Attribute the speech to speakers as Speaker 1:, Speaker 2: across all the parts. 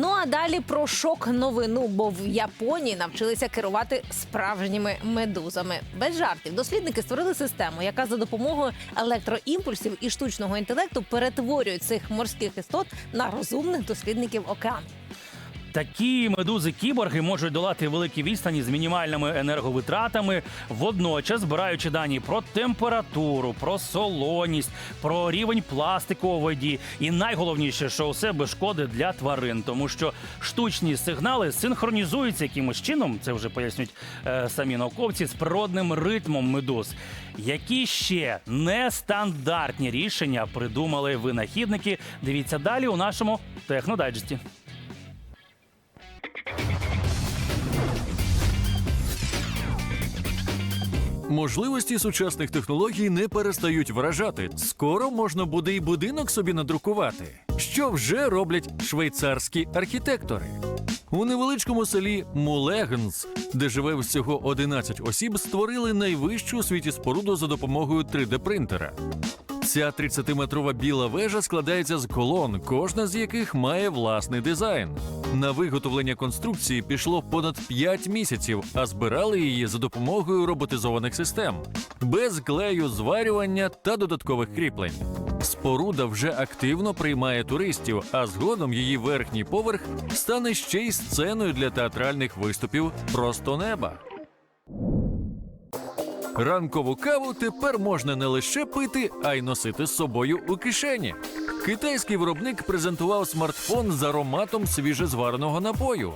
Speaker 1: Ну а далі про шок новину, бо в Японії навчилися керувати справжніми медузами. Без жартів дослідники створили систему, яка за допомогою електроімпульсів і штучного інтелекту перетворює цих морських істот на розумних дослідників океану.
Speaker 2: Такі медузи кіборги можуть долати великі відстані з мінімальними енерговитратами, водночас збираючи дані про температуру, про солоність, про рівень пластику у воді. І найголовніше, що усе без шкоди для тварин, тому що штучні сигнали синхронізуються якимось чином, це вже пояснюють е, самі науковці, з природним ритмом медуз. Які ще нестандартні рішення придумали винахідники? Дивіться далі у нашому технодайджесті.
Speaker 3: Можливості сучасних технологій не перестають вражати. Скоро можна буде і будинок собі надрукувати. Що вже роблять швейцарські архітектори? У невеличкому селі Мулегнс, де живе всього 11 осіб, створили найвищу у світі споруду за допомогою 3D-принтера. Ця 30-метрова біла вежа складається з колон, кожна з яких має власний дизайн. На виготовлення конструкції пішло понад 5 місяців, а збирали її за допомогою роботизованих систем, без клею, зварювання та додаткових кріплень. Споруда вже активно приймає туристів, а згодом її верхній поверх стане ще й сценою для театральних виступів просто неба. Ранкову каву тепер можна не лише пити, а й носити з собою у кишені. Китайський виробник презентував смартфон з ароматом свіжезвареного напою.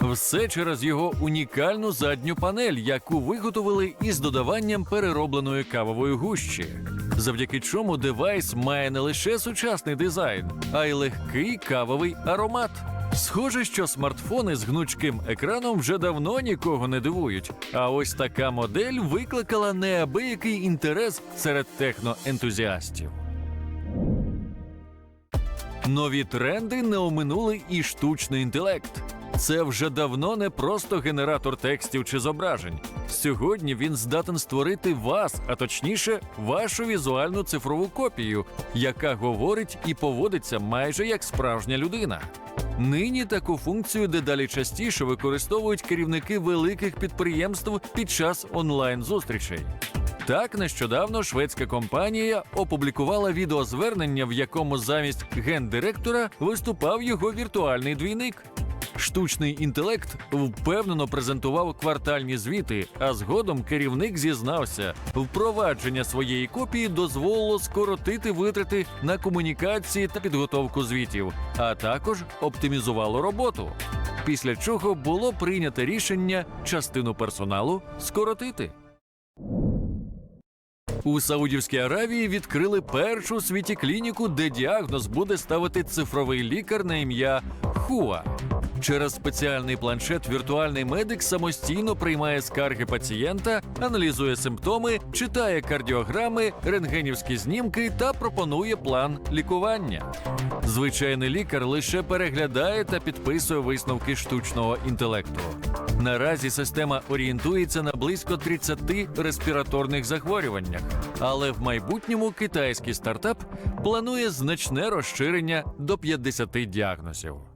Speaker 3: Все через його унікальну задню панель, яку виготовили із додаванням переробленої кавової гущі. Завдяки чому девайс має не лише сучасний дизайн, а й легкий кавовий аромат. Схоже, що смартфони з гнучким екраном вже давно нікого не дивують. А ось така модель викликала неабиякий інтерес серед техноентузіастів. Нові тренди не оминули і штучний інтелект. Це вже давно не просто генератор текстів чи зображень. Сьогодні він здатен створити вас, а точніше, вашу візуальну цифрову копію, яка говорить і поводиться майже як справжня людина. Нині таку функцію дедалі частіше використовують керівники великих підприємств під час онлайн-зустрічей. Так, нещодавно шведська компанія опублікувала відеозвернення, в якому замість гендиректора виступав його віртуальний двійник. Штучний інтелект впевнено презентував квартальні звіти, а згодом керівник зізнався, впровадження своєї копії дозволило скоротити витрати на комунікації та підготовку звітів, а також оптимізувало роботу. Після чого було прийнято рішення частину персоналу скоротити. У Саудівській Аравії відкрили першу у світі клініку, де діагноз буде ставити цифровий лікар на ім'я Хуа. Через спеціальний планшет віртуальний медик самостійно приймає скарги пацієнта, аналізує симптоми, читає кардіограми, рентгенівські знімки та пропонує план лікування. Звичайний лікар лише переглядає та підписує висновки штучного інтелекту. Наразі система орієнтується на близько 30 респіраторних захворюваннях, але в майбутньому китайський стартап планує значне розширення до 50 діагнозів.